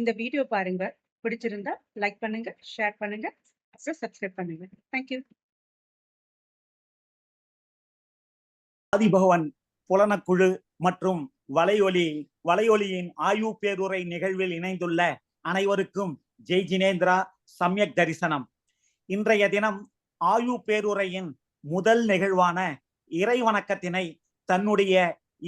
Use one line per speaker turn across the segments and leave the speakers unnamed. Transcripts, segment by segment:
இந்த வீடியோ பாருங்க. பிடிச்சிருந்தா லைக் பண்ணுங்க ஷேர் பண்ணுங்க அப்புறம் சப்ஸ்கிரைப் பண்ணுங்க. தேங்க்யூ
ஆதிபகவன் புலனக்குழு மற்றும் வலையொலி வலையொலியின் ஆயு பேருரை நிகழ்வில் இணைந்துள்ள அனைவருக்கும் ஜெய் ஜினேந்திரா சமயக் தரிசனம். இன்றைய தினம் ஆயு பேருரையின் முதல் நிகழ்வான இறை வணக்கத்தினை தன்னுடைய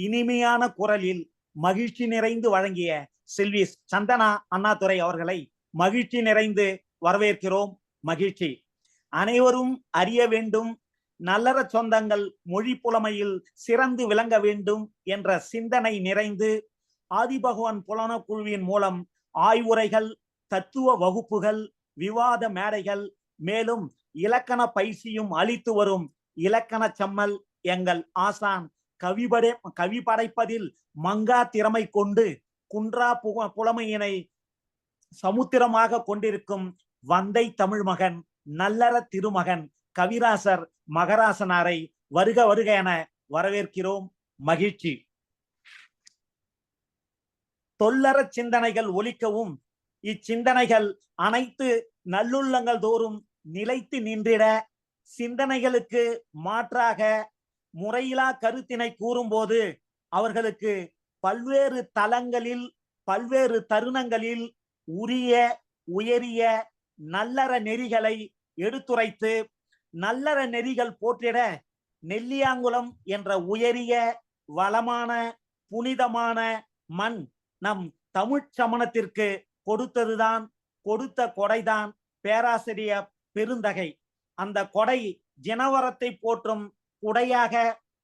இனிமையான குரலில் மகிழ்ச்சி நிறைந்து வழங்கிய செல்வி சந்தனா அண்ணாதுரை அவர்களை மகிழ்ச்சி நிறைந்து வரவேற்கிறோம். மகிழ்ச்சி. அனைவரும் அறிய வேண்டும் நல்லற சொந்தங்கள் மொழி புலமையில் சிறந்து விளங்க வேண்டும் என்ற சிந்தனை நிறைந்து ஆதிபகவான் புலன குழுவின் மூலம் ஆய்வுரைகள் தத்துவ வகுப்புகள் விவாத மேடைகள் மேலும் இலக்கண பயிற்சியும் அளித்து வரும் இலக்கண செம்மல் எங்கள் ஆசான் கவிபடை கவி படைப்பதில் மங்கா திறமை கொண்டு குன்றா புக புலமையினை சமுத்திரமாக கொண்டிருக்கும் வந்தை தமிழ் மகன் நல்லற திருமகன் கவிராசர் மகராசனாரை வருக வருக என வரவேற்கிறோம். மகிழ்ச்சி. தொல்லற சிந்தனைகள் ஒலிக்கவும் இச்சிந்தனைகள் அனைத்து நல்லுள்ளங்கள் தோறும் நிலைத்து நின்றிட சிந்தனைகளுக்கு மாற்றாக முறையிலா கருத்தினை கூறும்போது அவர்களுக்கு பல்வேறு தளங்களில் பல்வேறு தருணங்களில் உரிய உயரிய நல்லற நெறிகளை எடுத்துரைத்து நல்லற நெறிகள் போற்றிட நெல்லியாங்குளம் என்ற உயரிய வளமான புனிதமான மண் நம் தமிழ் சமணத்திற்கு கொடுத்ததுதான் கொடுத்த கொடைதான் பேராசிரியர் பெருந்தகை. அந்த கொடை ஜனவரத்தை போற்றும் குடையாக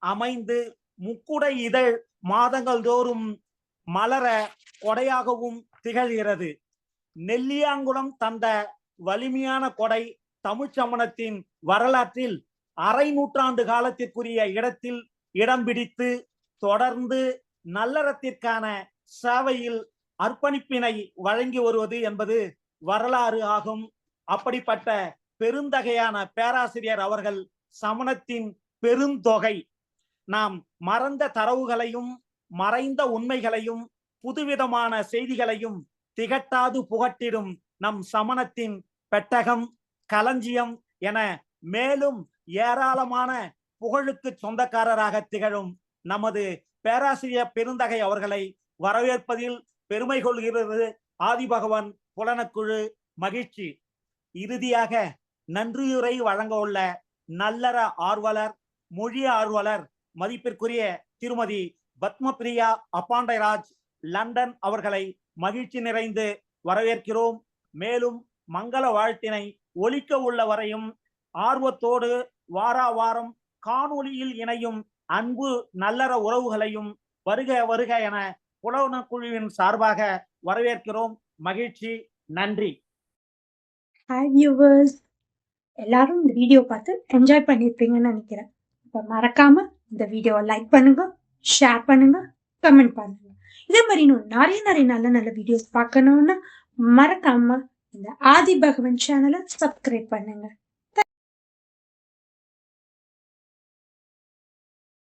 அமைந்து முக்குடை இதழ் மாதங்கள் தோறும் மலர கொடையாகவும் திகழ்கிறது. நெல்லியாங்குளம் தந்த வலிமையான கொடை தமிழ் சமணத்தின் வரலாற்றில் அரை நூற்றாண்டு காலத்திற்குரிய இடத்தில் இடம் பிடித்து தொடர்ந்து நல்லறத்திற்கான சேவையில் அர்ப்பணிப்பினை வழங்கி வருவது என்பது வரலாறு ஆகும். அப்படிப்பட்ட பெருந்தகையான பேராசிரியர் அவர்கள் சமணத்தின் பெருந்தொகை. நாம் மறந்த தரவுகளையும் மறைந்த உண்மைகளையும் புதுவிதமான செய்திகளையும் திகட்டாது புகட்டிடும் நம் சமணத்தின் பெட்டகம் களஞ்சியம் என மேலும் ஏராளமான புகழுக்கு சொந்தக்காரராக திகழும் நமது பேராசிரியர் பெருந்தகை அவர்களை வரவேற்பதில் பெருமை கொள்கிறது ஆதிபகவன் புலனக்குழு மகிழ்ச்சி. இறுதியாக நன்றியுரை வழங்க உள்ள நல்லற ஆர்வலர் மொழி ஆர்வலர் மதிப்பிற்குரிய திருமதி பத்மபிரியா அப்பாண்டைராஜ் லண்டன் அவர்களை மகிழ்ச்சி நிறைந்து வரவேற்கிறோம். மேலும் மங்கள வாழ்த்தினை ஒழிக்க உள்ள வரையும் ஆர்வத்தோடு வாரா வாரம் காணொளியில் இணையும் அன்பு நல்லற உறவுகளையும் வருக வருக என புலவன குழுவின் சார்பாக வரவேற்கிறோம். மகிழ்ச்சி நன்றி.
ஹாய் வியூவர்ஸ் எல்லாரும் இந்த வீடியோ பார்த்து என்ஜாய் பண்ணியிருப்பீங்கன்னு நினைக்கிறேன். இப்போ மறக்காம இந்த வீடியோவை லைக் பண்ணுங்க ஷேர் பண்ணுங்க கமெண்ட் பண்ணுங்க. இதே மாதிரி இன்னும் நிறைய நிறைய நல்ல நல்ல வீடியோஸ் பார்க்கணும்னா மறக்காம இந்த ஆதி பகவன் சேனலை சப்ஸ்கிரைப் பண்ணுங்க.